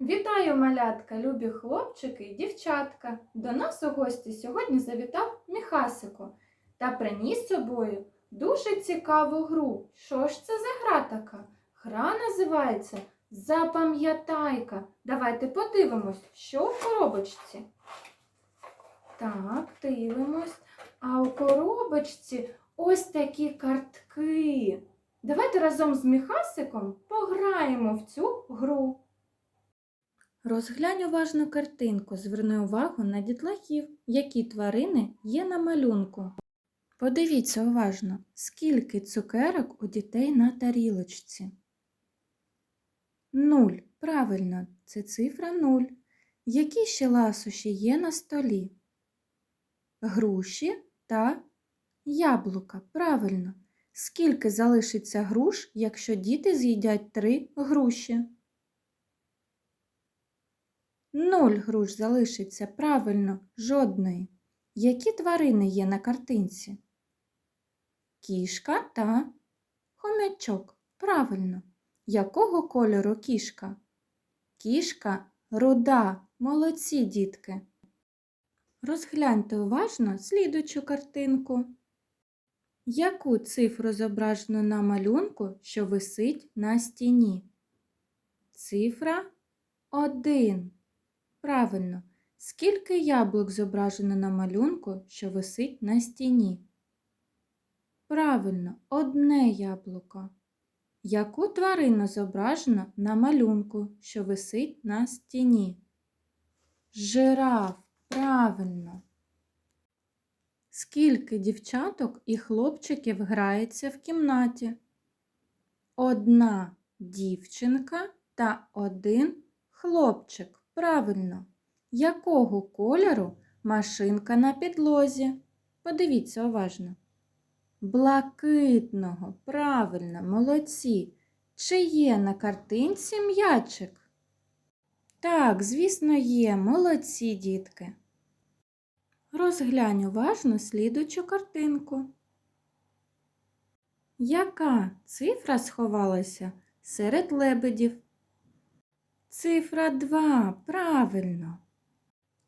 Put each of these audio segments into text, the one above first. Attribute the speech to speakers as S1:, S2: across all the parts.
S1: Вітаю, малятка, любі хлопчики і дівчатка. До нас у гості сьогодні завітав Міхасико та приніс собою дуже цікаву гру. Що ж це за гра така? Гра називається Запам'ятайка. Давайте подивимось, що в коробочці. Так, дивимось. А у коробочці ось такі картки. Давайте разом з Міхасиком пограємо в цю гру. Розглянь уважно картинку, зверни увагу на дітлахів, які тварини є на малюнку. Подивіться уважно, скільки цукерок у дітей на тарілочці. Нуль. Правильно, це цифра нуль. Які ще ласощі є на столі? Груші та яблука. Правильно. Скільки залишиться груш, якщо діти з'їдять три груші? Нуль груш залишиться правильно, жодної. Які тварини є на картинці? Кішка та хомячок. Правильно. Якого кольору кішка? Кішка руда. Молодці, дітки. Розгляньте уважно слідучу картинку. Яку цифру зображено на малюнку, що висить на стіні? Цифра 1. Правильно. Скільки яблук зображено на малюнку, що висить на стіні? Правильно, одне яблуко. Яку тварину зображено на малюнку, що висить на стіні? Жираф. Правильно. Скільки дівчаток і хлопчиків грається в кімнаті? Одна дівчинка та один хлопчик. Правильно. Якого кольору машинка на підлозі? Подивіться уважно. Блакитного. Правильно, молодці. Чи є на картинці м'ячик? Так, звісно, є. Молодці, дітки. Розглянь уважно слідучу картинку. Яка цифра сховалася серед лебедів? Цифра 2. Правильно.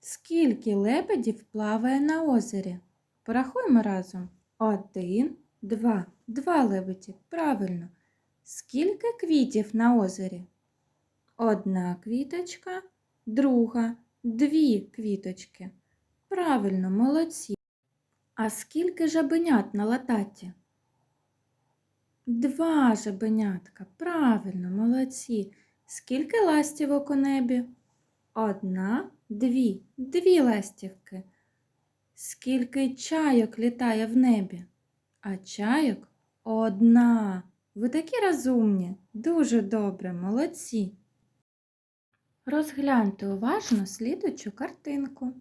S1: Скільки лебедів плаває на озері? Порахуємо разом. Один, два. Два лебеді. Правильно. Скільки квітів на озері? Одна квіточка, друга, дві квіточки. Правильно, молодці. А скільки жабенят на лататі? Два жабенятка. Правильно, молодці. Скільки ластівок у небі? Одна, дві, дві ластівки. Скільки чайок літає в небі? А чайок одна. Ви такі розумні, дуже добре, молодці. Розгляньте уважно слідучу картинку.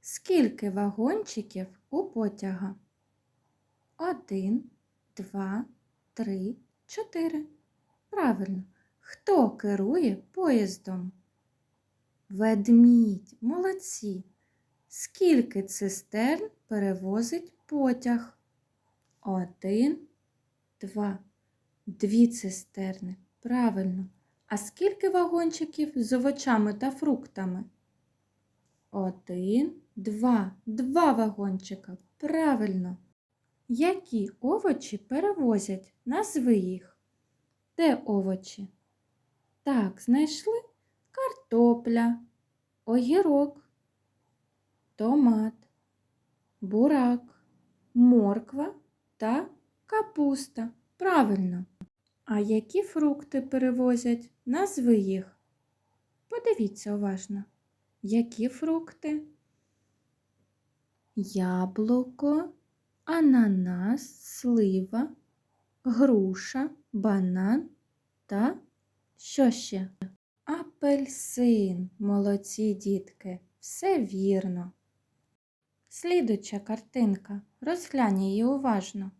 S1: Скільки вагончиків у потяга? Один, два, три, чотири. Правильно. Хто керує поїздом? Ведмідь. Молодці. Скільки цистерн перевозить потяг? Один, два. Дві цистерни. Правильно. А скільки вагончиків з овочами та фруктами? Один, два. Два вагончика. Правильно. Які овочі перевозять? Назви їх. Де овочі? Так, знайшли картопля, огірок, томат, бурак, морква та капуста. Правильно. А які фрукти перевозять? Назви їх. Подивіться уважно. Які фрукти? Яблуко, ананас, слива, груша, банан та що ще? Апельсин. Молодці дітки. Все вірно. Слідуча картинка. Розглянь її уважно.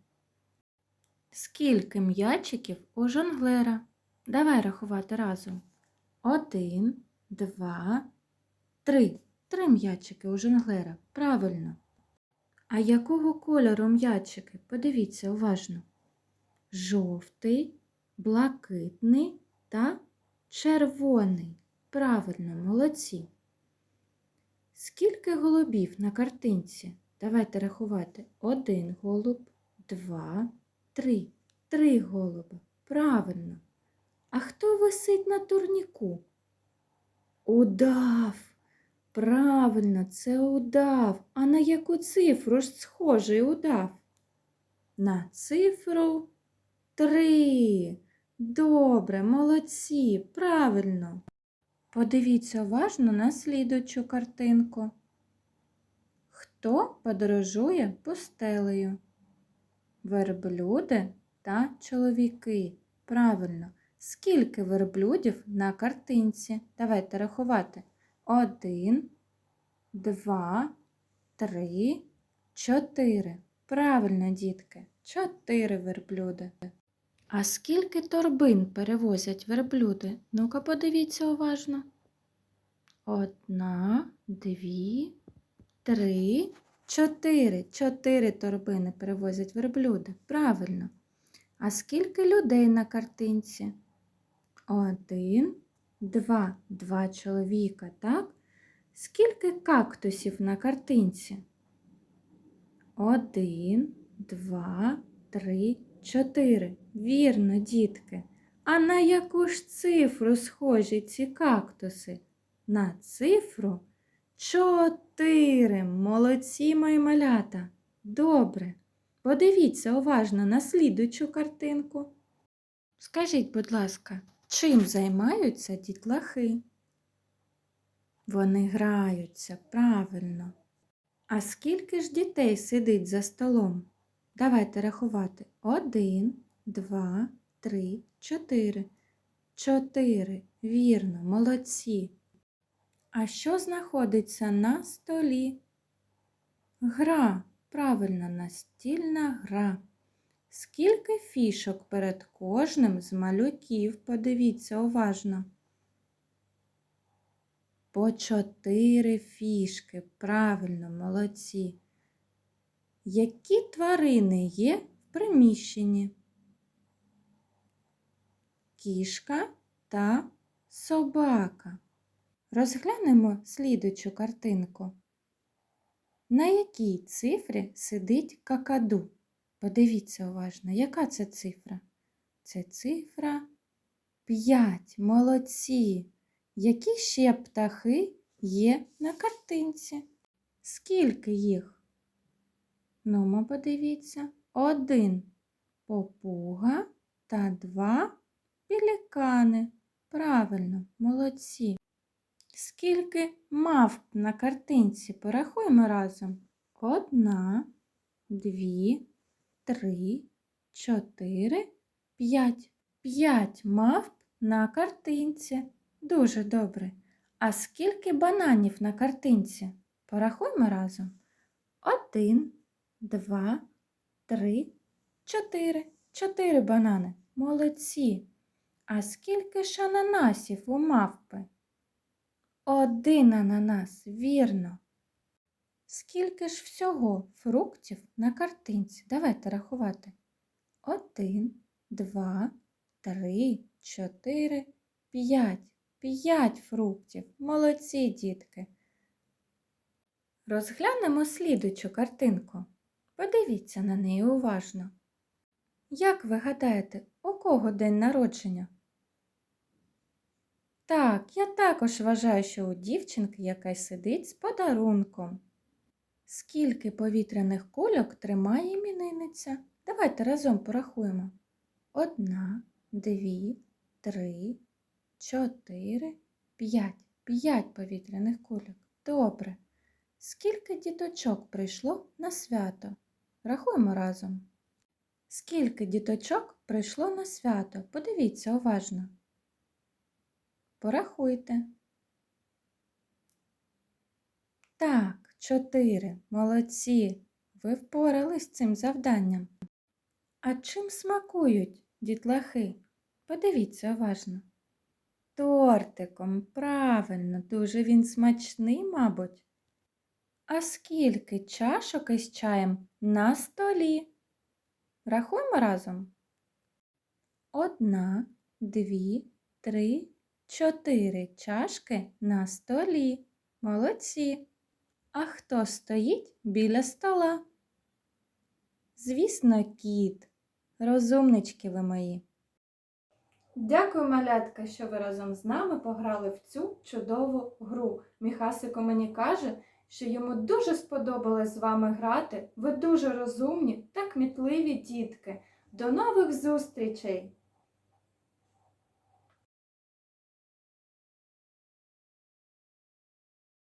S1: Скільки м'ячиків у жонглера? Давай рахувати разом. Один, два, три. Три м'ячики у жонглера. Правильно. А якого кольору м'ячики? Подивіться уважно. Жовтий, блакитний та Червоний. Правильно, молодці. Скільки голубів на картинці? Давайте рахувати. Один голуб, два, три. Три голуби. Правильно. А хто висить на турніку? Удав. Правильно, це удав. А на яку цифру ж схожий удав? На цифру три. Добре, молодці, правильно. Подивіться уважно на слідучу картинку. Хто подорожує пустелею? Верблюди та чоловіки. Правильно. Скільки верблюдів на картинці? Давайте рахувати. Один, два, три, чотири. Правильно, дітки. Чотири верблюди. А скільки торбин перевозять верблюди? Ну-ка подивіться уважно. Одна, дві, три, чотири. Чотири торбини перевозять верблюди. Правильно. А скільки людей на картинці? Один, два, два чоловіка, так? Скільки кактусів на картинці? Один, два, три, чотири. Вірно, дітки. А на яку ж цифру схожі ці кактуси? На цифру чотири. Молодці мої малята. Добре. Подивіться уважно на слідучу картинку. Скажіть, будь ласка, чим займаються дітлахи? Вони граються, правильно. А скільки ж дітей сидить за столом? Давайте рахувати. Один, два, три, чотири. Чотири. Вірно, молодці. А що знаходиться на столі? Гра. Правильно, настільна гра. Скільки фішок перед кожним з малюків? Подивіться уважно. По чотири фішки. Правильно, молодці. Які тварини є в приміщенні? Кішка та собака. Розглянемо слідучу картинку. На якій цифрі сидить какаду? Подивіться уважно, яка це цифра? Це цифра 5. Молодці. Які ще птахи є на картинці? Скільки їх? Ну, ми подивіться. Один попуга та два пелікани. Правильно, молодці. Скільки мавп на картинці? Порахуємо разом. Одна, дві, три, чотири, п'ять. П'ять мавп на картинці. Дуже добре. А скільки бананів на картинці? Порахуємо разом. Один, два, три, чотири. Чотири банани. Молодці. А скільки ж ананасів у мавпи? Один ананас, вірно. Скільки ж всього фруктів на картинці? Давайте рахувати. Один, два, три, чотири, п'ять. П'ять фруктів. Молодці, дітки. Розглянемо слідучу картинку. Подивіться на неї уважно. Як ви гадаєте, у кого день народження? Так, я також вважаю, що у дівчинки якась сидить з подарунком. Скільки повітряних кульок тримає іменинниця? Давайте разом порахуємо. Одна, дві, три, чотири, п'ять. П'ять повітряних кульок. Добре. Скільки діточок прийшло на свято? Рахуємо разом. Скільки діточок прийшло на свято? Подивіться уважно. Порахуйте. Так, чотири. Молодці. Ви впорались з цим завданням. А чим смакують дітлахи? Подивіться уважно. Тортиком, правильно, дуже він смачний, мабуть. А скільки чашок із чаєм на столі? Рахуємо разом. Одна, дві, три, Чотири чашки на столі. Молодці. А хто стоїть біля стола? Звісно, кіт. Розумнички ви мої. Дякую, малятка, що ви разом з нами пограли в цю чудову гру. Міхасико мені каже, що йому дуже сподобалось з вами грати. Ви дуже розумні та кмітливі дітки. До нових зустрічей!